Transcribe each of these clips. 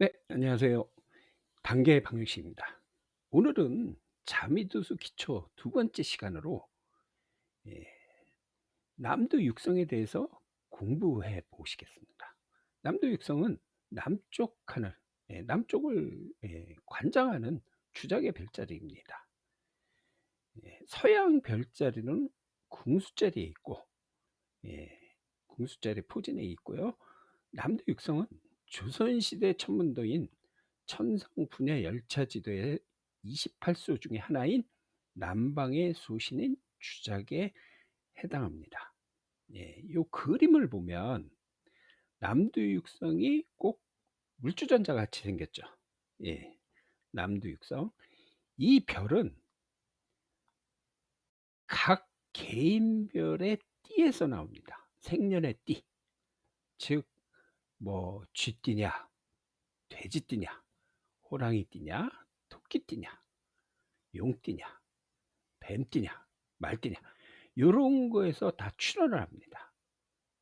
네, 안녕하세요. 단계 방정식입니다. 오늘은 자미두수 기초 두 번째 시간으로 예, 남도 육성에 대해서 공부해 보시겠습니다. 남도 육성은 남쪽 하늘, 예, 남쪽을 예, 관장하는 주작의 별자리입니다. 예, 서양 별자리는 궁수자리에 있고, 예, 궁수자리 포진에 있고요. 남도 육성은 조선시대 천문도인 천상 분야 열차 지도의 28수 중에 하나인 남방의 소신인 주작에 해당합니다. 예, 요 그림을 보면 남두육성이 꼭 물주전자 같이 생겼죠. 예, 남두육성. 이 별은 각 개인별의 띠에서 나옵니다. 생년의 띠. 즉, 뭐, 쥐띠냐, 돼지띠냐, 호랑이띠냐, 토끼띠냐, 용띠냐, 뱀띠냐, 말띠냐, 요런 거에서 다 출현을 합니다.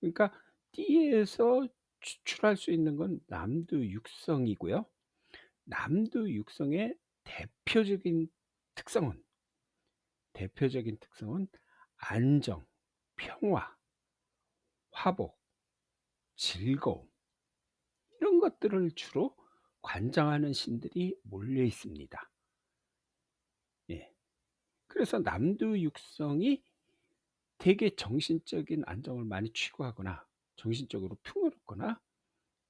그러니까 띠에서 추출할 수 있는 건 남두 육성이고요. 남두 육성의 대표적인 특성은 대표적인 특성은 안정, 평화, 화복, 즐거움 이런 것들을 주로 관장하는 신들이 몰려 있습니다. 예. 그래서 남두 육성이 되게 정신적인 안정을 많이 취구하거나 정신적으로 풍요롭거나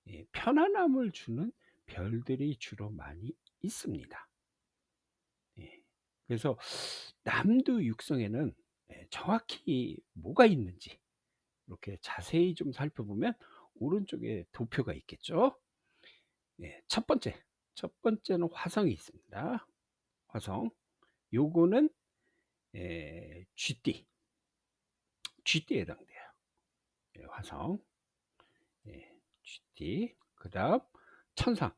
예, 편안함을 주는 별들이 주로 많이 있습니다. 예. 그래서 남두 육성에는 예, 정확히 뭐가 있는지 이렇게 자세히 좀 살펴보면 오른쪽에 도표가 있겠죠. 예, 첫 번째, 첫 번째는 화성이 있습니다. 화성. 요거는 예, 쥐띠, 쥐띠에 해당돼요. 예, 화성, 예, 쥐띠. 그다음 천상,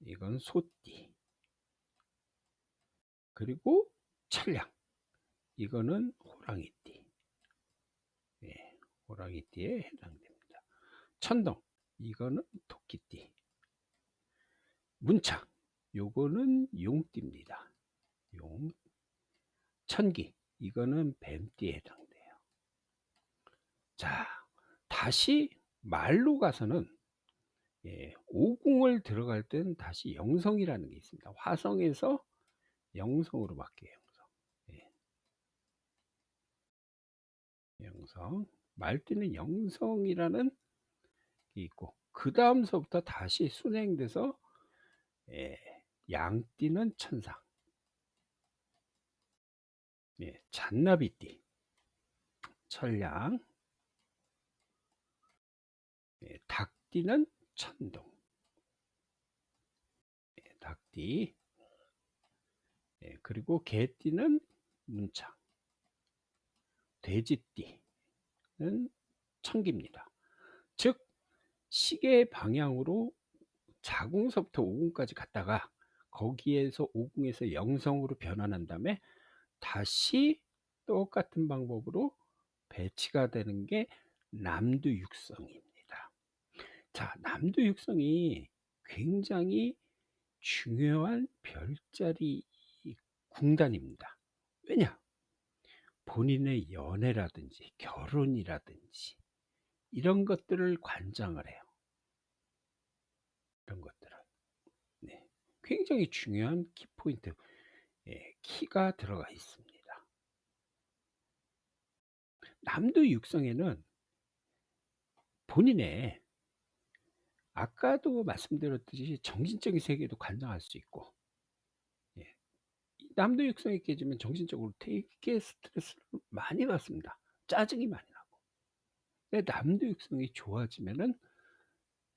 이건 소띠. 그리고 천량, 이거는 호랑이띠. 예, 호랑이띠에 해당됩니다. 천동, 이거는 토끼띠. 문창, 요거는 용띠입니다. 용. 천기, 이거는 뱀띠에 해당돼요. 자, 다시 말로 가서는 예, 오궁을 들어갈 땐 다시 영성이라는 게 있습니다. 화성에서 영성으로 바뀌어요. 영성. 예. 영성. 말띠는 영성이라는 게 있고 그 다음서부터 다시 순행돼서 예, 양띠는 천상. 예, 잔나비띠. 철량. 예, 닭띠는 천동. 예, 닭띠. 예, 그리고 개띠는 문창. 돼지띠는 청기입니다. 즉 시계 방향으로 자궁서부터 오궁까지 갔다가 거기에서 오궁에서 영성으로 변환한 다음에 다시 똑같은 방법으로 배치가 되는 게 남두 육성입니다. 자, 남두 육성이 굉장히 중요한 별자리 궁단입니다. 왜냐? 본인의 연애라든지 결혼이라든지 이런 것들을 관장을 해요. 이런 것들을. 네. 굉장히 중요한 키포인트, 예, 키가 들어가 있습니다. 남도 육성에는 본인의 아까도 말씀드렸듯이 정신적인 세계도 관장할 수 있고 예. 남도 육성이 깨지면 정신적으로 되게 스트레스를 많이 받습니다. 짜증이 많이 남도 육성이 좋아지면은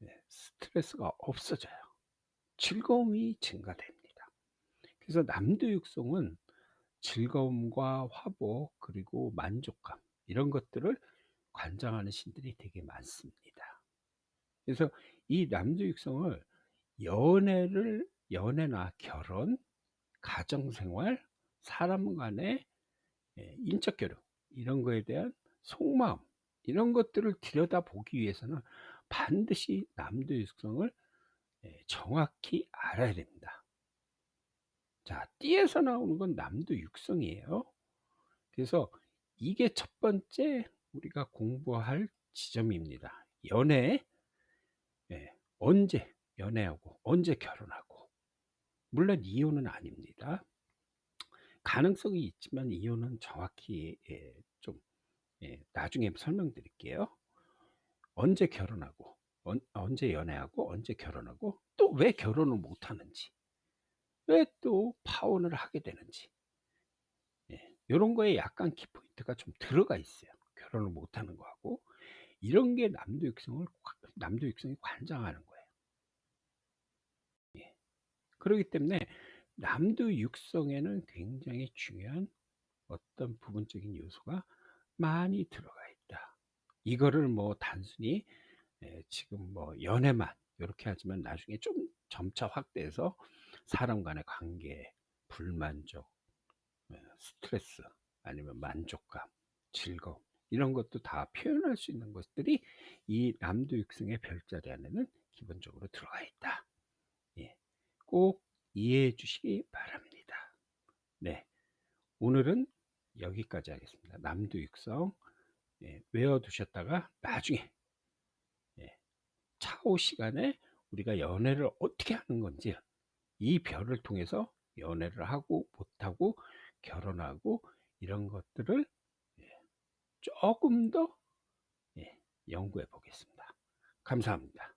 예, 스트레스가 없어져요. 즐거움이 증가됩니다. 그래서 남도 육성은 즐거움과 화복 그리고 만족감 이런 것들을 관장하는 신들이 되게 많습니다. 그래서 이 남도 육성을 연애를 연애나 결혼, 가정생활, 사람 간의 예, 인적 교류 이런 거에 대한 속마음 이런 것들을 들여다보기 위해서는 반드시 남도 육성을 예, 정확히 알아야 됩니다. 자, 띠에서 나오는 건 남도 육성이에요. 그래서 이게 첫 번째 우리가 공부할 지점입니다. 연애, 예, 언제 연애하고 언제 결혼하고 물론 이혼은 아닙니다. 가능성이 있지만 이혼은 정확히 예, 좀 예, 나중에 설명드릴게요. 언제 결혼하고 언, 언제 연애하고 언제 결혼하고 또 왜 결혼을 못하는지 왜 또 파혼을 하게 되는지 예, 이런 거에 약간 키포인트가 좀 들어가 있어요. 결혼을 못하는 거하고 이런 게 남도 육성을 남도 육성이 관장하는 거예요. 예. 그렇기 때문에 남도 육성에는 굉장히 중요한 어떤 부분적인 요소가 많이 들어가 있다. 이거를 뭐 단순히 예, 지금 뭐 연애만 이렇게 하지만 나중에 좀 점차 확대해서 사람 간의 관계, 불만족, 예, 스트레스 아니면 만족감, 즐거움 이런 것도 다 표현할 수 있는 것들이 이 남도 육성의 별자리 안에는 기본적으로 들어가 있다. 예, 꼭 이해해 주시기 바랍니다. 네, 오늘은 여기까지 하겠습니다. 남도 육성 예, 외워두셨다가 나중에 예, 차후 시간에 우리가 연애를 어떻게 하는 건지 이 별을 통해서 연애를 하고 못하고 결혼하고 이런 것들을 예, 조금 더 예, 연구해 보겠습니다. 감사합니다.